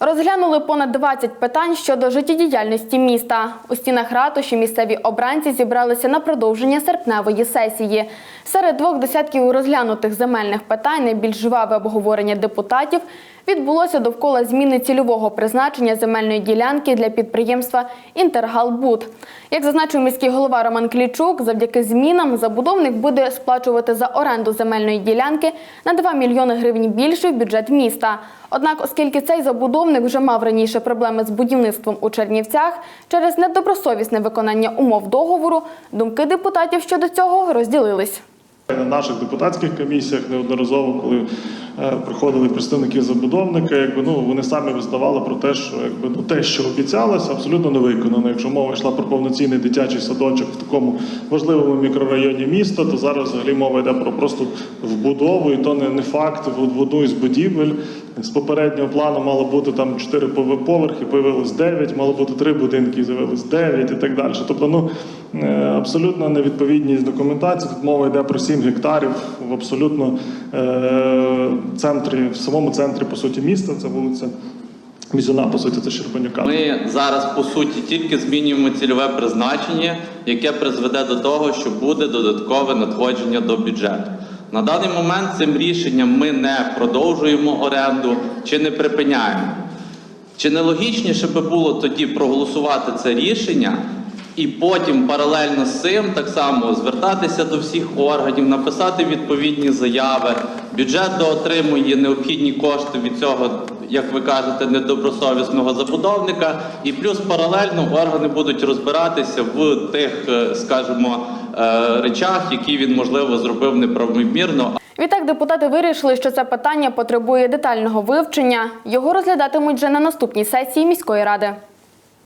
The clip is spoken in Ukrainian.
Розглянули понад 20 питань щодо життєдіяльності міста. У стінах ратуші місцеві обранці зібралися на продовження серпневої сесії. Серед двох десятків розглянутих земельних питань найбільш жваве обговорення депутатів відбулося довкола зміни цільового призначення земельної ділянки для підприємства «Інтергалбуд». Як зазначив міський голова Роман Клічук, завдяки змінам забудовник буде сплачувати за оренду земельної ділянки на 2 мільйони гривень більше в бюджет міста. Однак, оскільки цей забудовник вже мав раніше проблеми з будівництвом у Чернівцях через недобросовісне виконання умов договору, думки депутатів щодо цього розділились. На наших депутатських комісіях неодноразово, коли приходили представники забудовника, якби ну вони самі визнавали про те, що якби ну те, що обіцялося, абсолютно не виконано. Якщо мова йшла про повноцінний дитячий садочок в такому важливому мікрорайоні міста, то зараз взагалі мова йде про просто вбудову, і то не, не факт в одну із будівель. З попереднього плану мало бути там 4 поверхи, появилось 9, мало бути 3 будинки, з'явилось 9 і так далі. Тобто, ну е, абсолютно невідповідність документації. Тут мова йде про 7 гектарів в абсолютно е, центрі, в самому центрі по суті міста. Це вулиця Мізуна, по суті, це Щербанюка. Ми зараз по суті тільки змінюємо цільове призначення, яке призведе до того, що буде додаткове надходження до бюджету. На даний момент цим рішенням ми не продовжуємо оренду чи не припиняємо. Чи не логічніше би було тоді проголосувати це рішення і потім паралельно з цим так само звертатися до всіх органів, написати відповідні заяви. Бюджет доотримує необхідні кошти від цього, як ви кажете, недобросовісного забудовника, і плюс паралельно органи будуть розбиратися в тих, е, скажімо, е, речах, які він можливо зробив неправомірно Відтак депутати вирішили, що це питання потребує детального вивчення. Його розглядатимуть вже на наступній сесії міської ради.